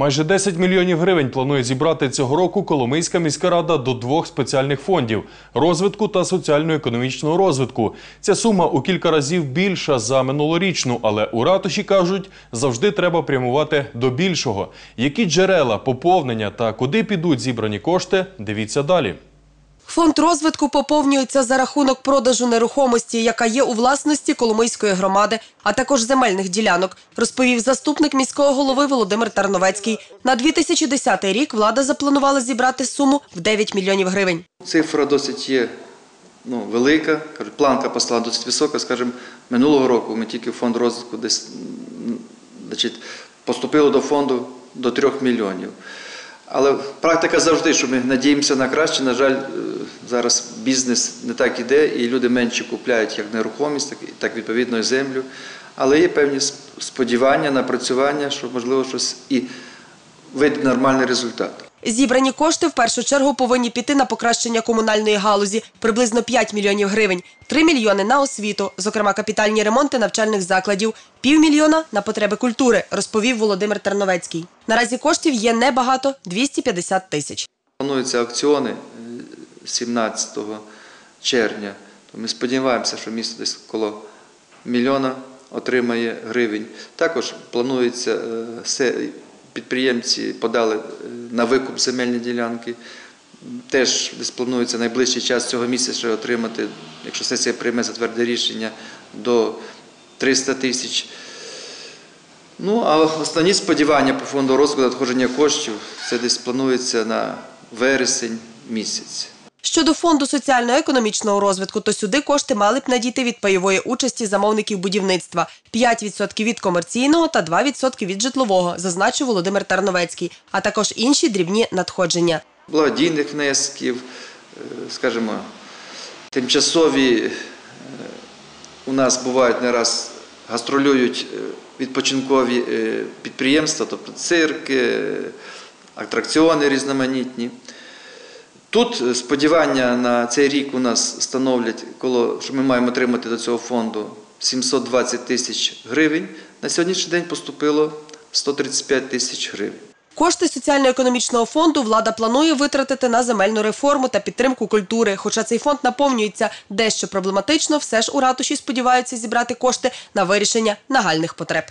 Майже 10 мільйонів гривень планує зібрати цього року Коломийська міська рада до двох спеціальних фондів розвитку та соціально-економічного розвитку. Ця сума у кілька разів більша за минулорічну, але у ратуші кажуть, завжди треба прямувати до більшого. Які джерела, поповнення та куди підуть зібрані кошти? Дивіться далі. Фонд розвитку поповнюється за рахунок продажу нерухомості, яка є у власності Коломийської громади, а також земельних ділянок, розповів заступник міського голови Володимир Тарновецький. На 2010 рік влада запланувала зібрати суму в 9 мільйонів гривень. Цифра досить є ну, велика, планка послала досить висока. Скажімо, минулого року ми тільки фонд розвитку десь значить, поступило до фонду до 3 мільйонів. Але практика завжди, що ми надіємося на краще. На жаль, е, зараз бізнес не так іде, і люди менше купляють як нерухомість, так, відповідно і землю. Але є певні сп- сподівання, напрацювання, що можливо щось і вийде нормальний результат. Зібрані кошти в першу чергу повинні піти на покращення комунальної галузі – приблизно 5 мільйонів гривень, 3 мільйони на освіту, зокрема капітальні ремонти навчальних закладів, півмільйона на потреби культури, розповів Володимир Тарновецький. Наразі коштів є небагато – 250 тисяч. Плануються аукціони е, 17 червня. То ми сподіваємося, що місто десь коло мільйона отримає гривень. Також планується, е, підприємці подали е, на викуп земельні ділянки. Теж десь планується найближчий час цього місяця отримати, якщо сесія прийме затверде рішення, до 300 тисяч. Ну, а основні сподівання по фонду розвитку надходження коштів це десь планується на вересень місяць. Щодо фонду соціально-економічного розвитку, то сюди кошти мали б надійти від пайової участі замовників будівництва – 5% від комерційного та 2% від житлового, зазначив Володимир Тарновецький, а також інші дрібні надходження. Благодійних внесків, е, скажімо, тимчасові е, у нас бувають не раз гастролюють е, відпочинкові підприємства, тобто цирки, атракціони різноманітні. Тут е, сподівання на цей рік у нас становлять, коло, що ми маємо отримати до цього фонду 720 тисяч гривень. На сьогоднішній день поступило 135 тисяч гривень. Кошти соціально-економічного фонду влада планує витратити на земельну реформу та підтримку культури. Хоча цей фонд наповнюється дещо проблематично, все ж у ратуші сподіваються зібрати кошти на вирішення нагальних потреб.